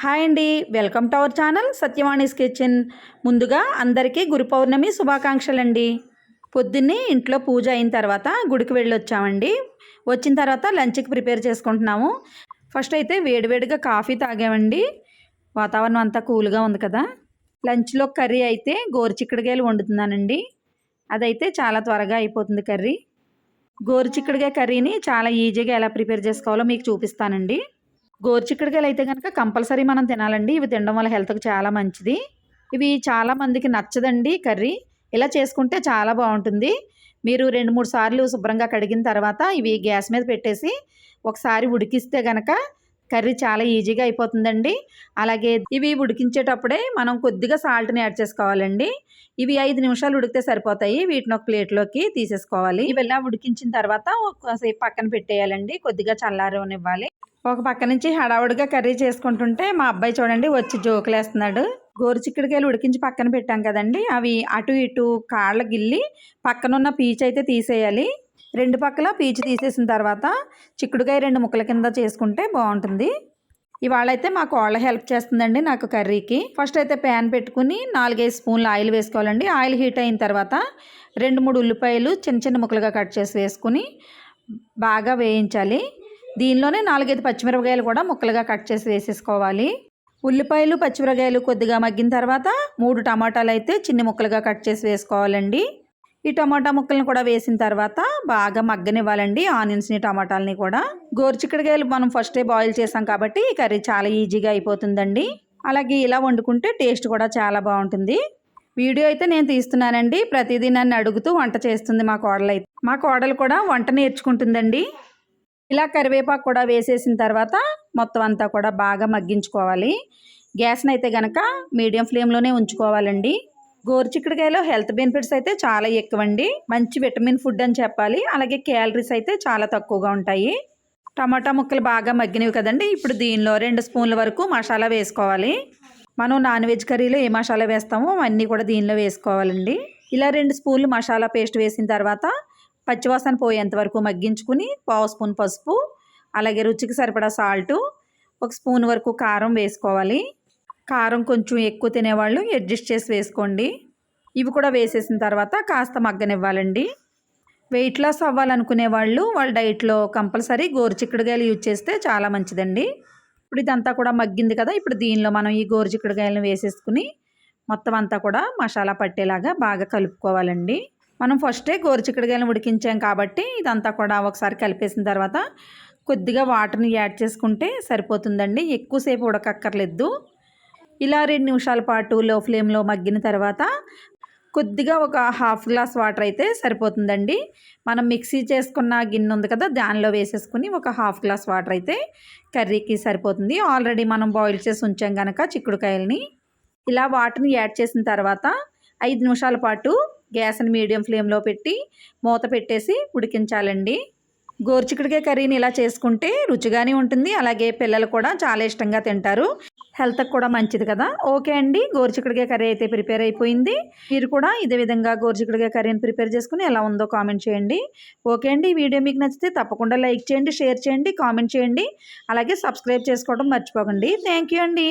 Hi అండి. Welcome to our channel Satyavani's kitchen. ముందుగా అందరికీ గురు పౌర్ణమి శుభాకాంక్షలండి. పొద్దున్నే ఇంట్లో పూజ అయిన తర్వాత గుడికి వెళ్ళి వచ్చామండి వచ్చిన తర్వాత లంచ్కి ప్రిపేర్ చేసుకుంటున్నాము. ఫస్ట్ అయితే వేడివేడిగా కాఫీ తాగామండి. వాతావరణం అంతా కూల్గా ఉంది కదా. లంచ్లో కర్రీ అయితే గోరుచిక్కడికాయలు వండుతున్నానండి. అదైతే చాలా త్వరగా అయిపోతుంది కర్రీ. గోరుచిక్కడికాయ కర్రీని చాలా ఈజీగా ఎలా ప్రిపేర్ చేసుకోవాలో మీకు చూపిస్తానండి. గోరుచిక్కడికాయలు అయితే కనుక కంపల్సరీ మనం తినాలండి. ఇవి తినడం వల్ల హెల్త్కి చాలా మంచిది. ఇవి చాలా మందికి నచ్చదండి కర్రీ. ఇలా చేసుకుంటే చాలా బాగుంటుంది. మీరు రెండు మూడు సార్లు శుభ్రంగా కడిగిన తర్వాత ఇవి గ్యాస్ మీద పెట్టేసి ఒకసారి ఉడికిస్తే గనక కర్రీ చాలా ఈజీగా అయిపోతుందండి. అలాగే ఇవి ఉడికించేటప్పుడే మనం కొద్దిగా సాల్ట్ని యాడ్ చేసుకోవాలండి. ఇవి ఐదు నిమిషాలు ఉడికితే సరిపోతాయి. వీటిని ఒక ప్లేట్లోకి తీసేసుకోవాలి. ఇవి ఇలా ఉడికించిన తర్వాత ఒకసేపు పక్కన పెట్టేయాలండి. కొద్దిగా చల్లారనివ్వాలి. ఒక పక్క నుంచి హడావుడిగా కర్రీ చేసుకుంటుంటే మా అబ్బాయి చూడండి వచ్చి జోకులేస్తున్నాడు. గోరుచిక్కడికాయలు ఉడికించి పక్కన పెట్టాం కదండి. అవి అటు ఇటు కాళ్ళ గిల్లి పక్కనున్న పీచు అయితే తీసేయాలి. రెండు పక్కల పీచు తీసేసిన తర్వాత చిక్కుడుకాయ రెండు ముక్కల కింద చేసుకుంటే బాగుంటుంది. ఇవాళ అయితే మా కోళ్ళ హెల్ప్ చేస్తుందండి నాకు కర్రీకి. ఫస్ట్ అయితే ప్యాన్ పెట్టుకుని నాలుగైదు స్పూన్లు ఆయిల్ వేసుకోవాలండి. ఆయిల్ హీట్ అయిన తర్వాత రెండు మూడు ఉల్లిపాయలు చిన్న చిన్న ముక్కలుగా కట్ చేసి వేసుకుని బాగా వేయించాలి. దీనిలోనే నాలుగైదు పచ్చిమిరపకాయలు కూడా ముక్కలుగా కట్ చేసి వేసేసుకోవాలి. ఉల్లిపాయలు పచ్చిమిరపకాయలు కొద్దిగా మగ్గిన తర్వాత మూడు టమాటాలు అయితే చిన్ని ముక్కలుగా కట్ చేసి వేసుకోవాలండి. ఈ టమాటా ముక్కలను కూడా వేసిన తర్వాత బాగా మగ్గనివ్వాలండి ఆనియన్స్ని టమాటాలని కూడా. గోరుచిక్కడికాయలు మనం ఫస్టే బాయిల్ చేసాం కాబట్టి ఈ కర్రీ చాలా ఈజీగా అయిపోతుందండి. అలాగే ఇలా వండుకుంటే టేస్ట్ కూడా చాలా బాగుంటుంది. వీడియో అయితే నేను తీస్తున్నానండి. ప్రతిదీ నన్ను అడుగుతూ వంట చేస్తుంది మా కోడలు అయితే మా కోడలు కూడా వంట నేర్చుకుంటుందండి. ఇలా కరివేపాకు కూడా వేసేసిన తర్వాత మొత్తం అంతా కూడా బాగా మగ్గించుకోవాలి. గ్యాస్ని అయితే కనుక మీడియం ఫ్లేమ్లోనే ఉంచుకోవాలండి. గోరుచిక్కడికాయలో హెల్త్ బెనిఫిట్స్ అయితే చాలా ఎక్కువండి. మంచి విటమిన్ ఫుడ్ అని చెప్పాలి. అలాగే క్యాలరీస్ అయితే చాలా తక్కువగా ఉంటాయి. టమాటా ముక్కలు బాగా మగ్గినవి కదండి. ఇప్పుడు దీనిలో రెండు స్పూన్ల వరకు మసాలా వేసుకోవాలి. మనం నాన్ వెజ్ కర్రీలో ఏ మసాలా వేస్తామో అవన్నీ కూడా దీనిలో వేసుకోవాలండి. ఇలా రెండు స్పూన్లు మసాలా పేస్ట్ వేసిన తర్వాత పచ్చివాసన పోయేంత వరకు మగ్గించుకుని పావు స్పూన్ పసుపు అలాగే రుచికి సరిపడా సాల్టు ఒక స్పూన్ వరకు కారం వేసుకోవాలి. కారం కొంచెం ఎక్కువ తినేవాళ్ళు అడ్జస్ట్ చేసి వేసుకోండి. ఇవి కూడా వేసేసిన తర్వాత కాస్త మగ్గనివ్వాలండి. వెయిట్ లాస్ అవ్వాలనుకునే వాళ్ళు వాళ్ళ డైట్లో కంపల్సరీ గోరుచిక్కుడుకాయలు యూజ్ చేస్తే చాలా మంచిదండి. ఇప్పుడు ఇదంతా కూడా మగ్గింది కదా ఇప్పుడు దీనిలో మనం ఈ గోరుచిక్కుడుకాయలను వేసేసుకుని మొత్తం అంతా కూడా మసాలా పట్టేలాగా బాగా కలుపుకోవాలండి. మనం ఫస్టే గోరుచిక్కుడుకాయలను ఉడికించాం కాబట్టి ఇదంతా కూడా ఒకసారి కలిపేసిన తర్వాత కొద్దిగా వాటర్ని యాడ్ చేసుకుంటే సరిపోతుందండి. ఎక్కువసేపు ఉడకక్కర్లేదు. ఇలా రెండు నిమిషాల పాటు లో ఫ్లేమ్లో మగ్గిన తర్వాత కొద్దిగా ఒక హాఫ్ గ్లాస్ వాటర్ అయితే సరిపోతుందండి. మనం మిక్సీ చేసుకున్న గిన్నె ఉంది కదా దానిలో వేసేసుకుని ఒక హాఫ్ గ్లాస్ వాటర్ అయితే కర్రీకి సరిపోతుంది. ఆల్రెడీ మనం బాయిల్ చేసి ఉంచాం కనుక చిక్కుడుకాయలని. ఇలా వాటర్ని యాడ్ చేసిన తర్వాత ఐదు నిమిషాల పాటు గ్యాస్ని మీడియం ఫ్లేమ్లో పెట్టి మూత పెట్టేసి ఉడికించాలండి. గోరుచిక్కుడుకాయ కర్రీని ఇలా చేసుకుంటే రుచిగానే ఉంటుంది. అలాగే పిల్లలు కూడా చాలా ఇష్టంగా తింటారు. హెల్త్కి కూడా మంచిది కదా. ఓకే అండి. గోరుచిక్కుడుకాయ కర్రీ అయితే ప్రిపేర్ అయిపోయింది. మీరు కూడా ఇదే విధంగా గోరుచిక్కుడుకాయ కర్రీని ప్రిపేర్ చేసుకుని ఎలా ఉందో కామెంట్ చేయండి. ఓకే అండి. వీడియో మీకు నచ్చితే తప్పకుండా లైక్ చేయండి షేర్ చేయండి కామెంట్ చేయండి. అలాగే సబ్స్క్రైబ్ చేసుకోవడం మర్చిపోకండి. థ్యాంక్ యూ అండి.